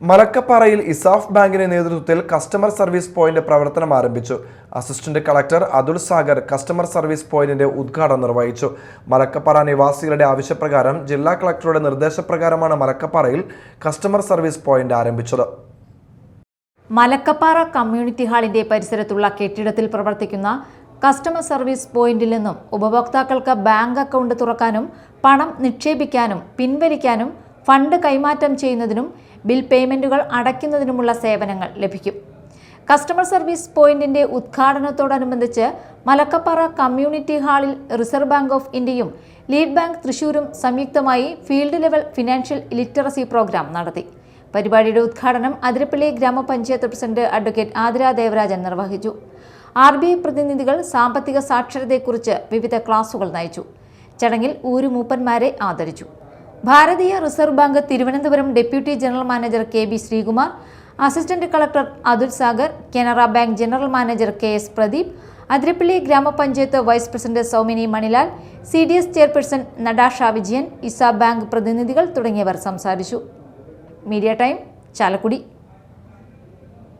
മലക്കപ്പാറയിൽ ഇസാഫ് ബാങ്കിന്റെ നേതൃത്വത്തിൽ customer service point പ്രവർത്തനം ആരംഭിച്ചു. Assistant collector Athul Sagar customer service പോയിന്റിന്റെ ഉദ്ഘാടനം നിർവഹിച്ചു. മലക്കപ്പാറ നിവാസികളുടെ ആവശ്യപ്രകാരം ജില്ലാ കളക്ടറുടെ നിർദ്ദേശപ്രകാരമാണ് മലക്കപ്പാറയിൽ കസ്റ്റമർ സർവീസ് പോയിന്റ് ആരംഭിച്ചത്. മലക്കപ്പാറ കമ്മ്യൂണിറ്റി ഹാളിന്റെ പരിസരത്തുള്ള കെട്ടിടത്തിൽ പ്രവർത്തിക്കുന്ന കസ്റ്റമർ സർവീസ് പോയിന്റിൽ നിന്നും ഉപഭോക്താക്കൾക്ക് ബാങ്ക് അക്കൗണ്ട് തുറക്കാനും പണം നിക്ഷേപിക്കാനും പിൻവലിക്കാനും ഫണ്ട് കൈമാറ്റം ചെയ്യുന്നതിനും ബിൽ പേയ്മെന്റുകൾ അടയ്ക്കുന്നതിനുമുള്ള സേവനങ്ങൾ ലഭിക്കും. കസ്റ്റമർ സർവീസ് പോയിന്റിന്റെ ഉദ്ഘാടനത്തോടനുബന്ധിച്ച് മലക്കപ്പാറ കമ്മ്യൂണിറ്റി ഹാളിൽ റിസർവ് ബാങ്ക് ഓഫ് ഇന്ത്യയും ലീഡ് ബാങ്ക് തൃശൂരും സംയുക്തമായി field level financial literacy programme നടത്തി. പരിപാടിയുടെ ഉദ്ഘാടനം അതിരപ്പള്ളി ഗ്രാമപഞ്ചായത്ത് പ്രസിഡന്റ് അഡ്വക്കേറ്റ് ആതിര ദേവരാജൻ നിർവഹിച്ചു. ആർ ബി ഐ പ്രതിനിധികൾ സാമ്പത്തിക സാക്ഷരതയെക്കുറിച്ച് വിവിധ ക്ലാസുകൾ നയിച്ചു. ചടങ്ങിൽ ഊരുമൂപ്പന്മാരെ ആദരിച്ചു. Bharatiya reserve bank Thiruvananthapuram deputy general manager K B Sreekumar assistant collector Athul Sagar Canara bank general manager K S Pradeep Athirappilly ഗ്രാമപഞ്ചായത്ത് vice president Saumini Manilal C D S chairperson Natasha Vijayan Isa bank പ്രതിനിധികൾ തുടങ്ങിയവർ സംസാരിച്ചു. Media time Chalakudy.